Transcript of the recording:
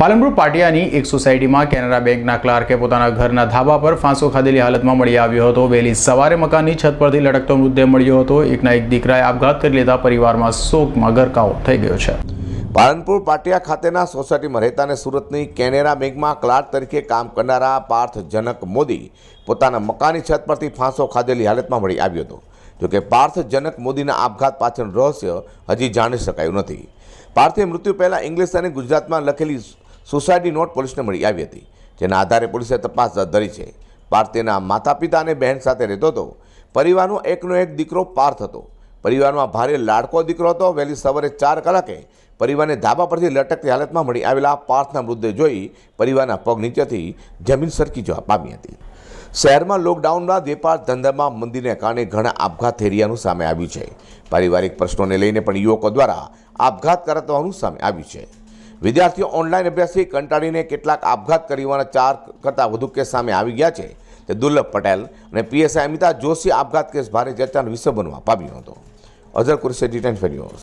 પાલનપુર પાટિયાની એક સોસાયટીમાં કેનરા બેંકના ક્લાર્કે પોતાના ઘરના ધાબા પર ફાંસો ખાધેલી હાલતમાં મળી આવ્યો હતો. વહેલી સવારે મકાનની છત પરથી લટકતો મૃતદેહ મળ્યો હતો. એકના એક દીકરાએ આપઘાત કરી લેતા પરિવારમાં શોકમાં ગરકાવ થઈ ગયો છે. પાલનપુર પાટિયા ખાતેના સોસાયટીમાં રહેતા અને સુરતની કેનેરા બેંકમાં ક્લાર્ક તરીકે કામ કરનારા પાર્થ જનક મોદી પોતાના મકાનની છત પરથી ફાંસો ખાધેલી હાલતમાં મળી આવ્યો હતો. જોકે પાર્થ જનક મોદીના આપઘાત પાછળનું રહસ્ય હજી જાણી શકાયું નથી. પાર્થે મૃત્યુ પહેલાં ઇંગ્લિશ અને ગુજરાતમાં લખેલી સોસાયટી નોટ પોલીસને મળી આવી હતી, જેના આધારે પોલીસે તપાસ હાથ ધરી છે. પાર્થ તેના માતા પિતા અને બહેન સાથે રહેતો હતો. પરિવારનો એકનો એક દીકરો પાર્થ હતો. પરિવારમાં ભારે લાડકો દીકરો હતો. વહેલી સવારે ચાર કલાકે પરિવારને ધાબા પરથી લટકતી હાલતમાં મળી આવેલા પાર્થના મૃતદેહ જોઈ પરિવારના પગ નીચેથી જમીન સરકી જવા પામી હતી. શહેરમાં લોકડાઉન બાદ વેપાર ધંધામાં મંદીને કારણે ઘણા આપઘાત થઈ રહ્યાનું સામે આવ્યું છે. પારિવારિક પ્રશ્નોને લઈને પણ યુવકો દ્વારા આપઘાત કરાતવાનું સામે આવ્યું છે. વિદ્યાર્થીઓ ઓનલાઈન અભ્યાસથી કંટાળીને કેટલાક આપઘાત કરવાના ચાર કરતાં વધુ કેસ સામે આવી ગયા છે. તે દુર્લભ પટેલ અને પીએસઆઈ અમિતા જોશી આપઘાત કેસ ભારે ચર્ચાનો વિષય બનવા પામ્યો હતો. Azhar Kureshi detain news.